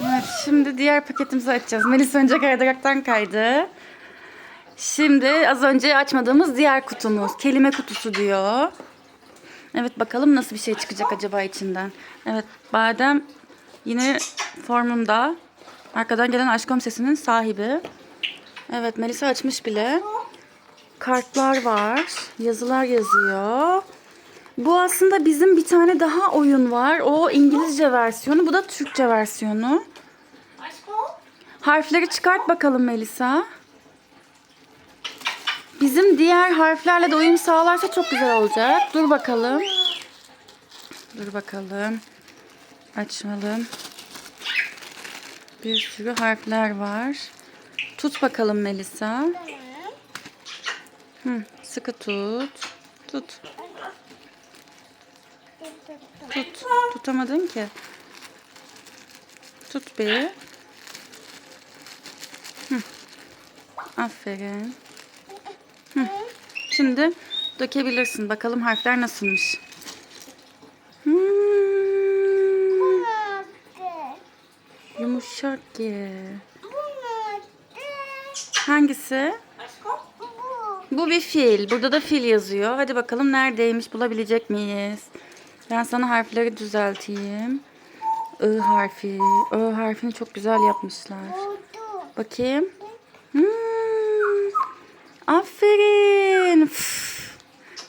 Evet şimdi diğer paketimizi açacağız. Melis önce kaydıraktan kaydı. Şimdi az önce açmadığımız diğer kutumuz. Kelime kutusu diyor. Evet bakalım nasıl bir şey çıkacak acaba içinden. Evet Badem yine formunda. Arkadan gelen aşkım sesinin sahibi. Evet Melisa açmış bile. Kartlar var. Yazılar yazıyor. Bu aslında bizim bir tane daha oyun var. O İngilizce versiyonu. Bu da Türkçe versiyonu. Harfleri çıkart bakalım Melisa. Bizim diğer harflerle de uyum sağlarsa çok güzel olacak. Dur bakalım. Dur bakalım. Açalım. Bir sürü harfler var. Tut bakalım Melisa. Hı, sıkı tut. Tut. Tut. Tutamadın ki. Tut bir. Hı. Aferin. Hı. Şimdi dökebilirsin. Bakalım harfler nasılmış. Hmm, yumuşak ye. Hangisi? Bu bir fil. Burada da fil yazıyor. Hadi bakalım neredeymiş bulabilecek miyiz? Ben sana harfleri düzelteyim. I harfi. Ö harfini çok güzel yapmışlar. Bakayım. Hmm. Aferin. Üf.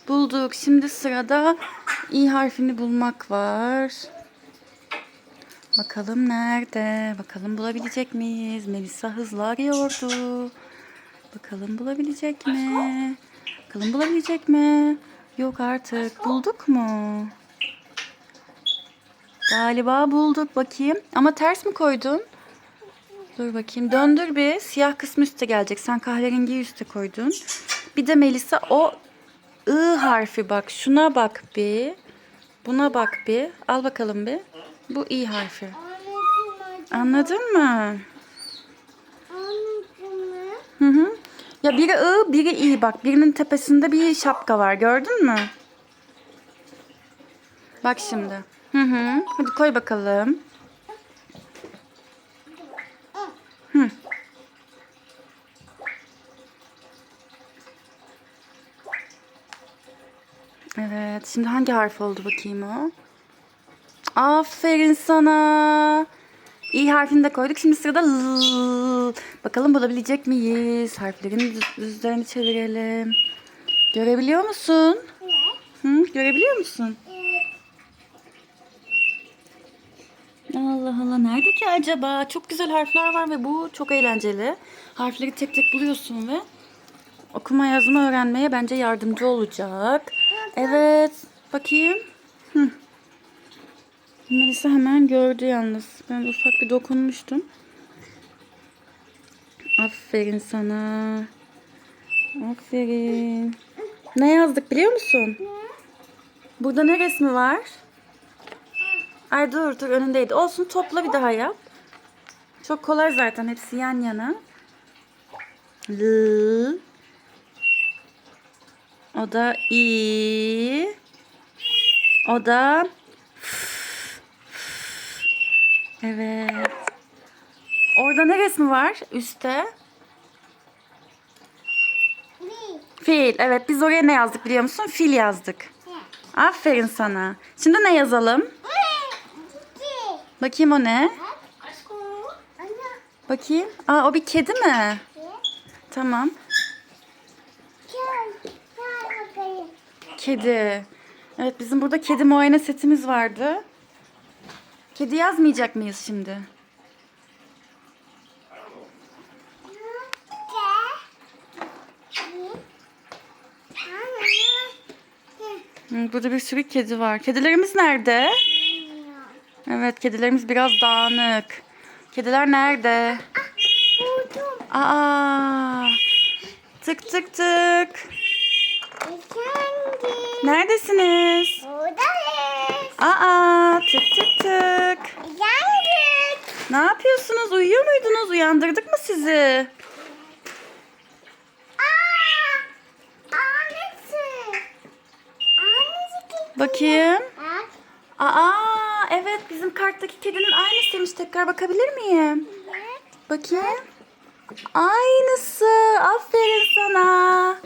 Bulduk. Şimdi sırada i harfini bulmak var. Bakalım nerede? Bakalım bulabilecek miyiz? Melisa hızlı arıyordu. Bakalım bulabilecek mi? Bakalım bulabilecek mi? Yok artık. Bulduk mu? Galiba bulduk. Bakayım. Ama ters mi koydun? Dur bakayım. Döndür bir. Siyah kısmı üste gelecek. Sen kahverengiyi üste koydun. Bir de Melisa o I harfi bak. Şuna bak bir. Buna bak bir. Al bakalım bir. Bu I harfi. Anladın mı? Hı hı. Ya biri I, biri I bak. Birinin tepesinde bir şapka var. Gördün mü? Bak şimdi. Hı hı. Hadi koy bakalım. Hı. Evet. Şimdi hangi harf oldu bakayım o? Aferin sana. İ harfini de koyduk. Şimdi sırada L. Bakalım bulabilecek miyiz? Harflerin düz- düzlerini çevirelim. Görebiliyor musun? Hı, görebiliyor musun? Allah Allah nerede ki acaba? Çok güzel harfler var ve bu çok eğlenceli. Harfleri tek tek buluyorsun ve okuma yazma öğrenmeye bence yardımcı olacak. Evet. Bakayım. Hı. Melisa hemen gördü yalnız. Ben ufak bir dokunmuştum. Aferin sana. Aferin. Ne yazdık biliyor musun? Burada ne resmi var? Ay dur dur önündeydi. Olsun topla bir daha yap. Çok kolay zaten hepsi yan yana. L. O da i. O da Evet. Orada ne resmi var üstte? Fil. Evet biz oraya ne yazdık biliyor musun? Fil yazdık. Aferin sana. Şimdi ne yazalım? Bakayım o ne? Bakayım. Aa o bir kedi mi? Tamam. Kedi. Evet bizim burada kedi muayene setimiz vardı. Kedi yazmayacak mıyız şimdi? Burada bir sürü kedi var. Kedilerimiz nerede? Evet kedilerimiz biraz dağınık. Kediler nerede? Aa! Tık tık tık. Neredesiniz? Aa! Tık tık tık. Ne yapıyorsunuz? Uyuyor muydunuz? Uyandırdık mı sizi? Bakayım. Aa, evet bizim karttaki kedinin aynısıymış. Tekrar bakabilir miyim? Evet. Bakayım. Aynısı. Aferin sana.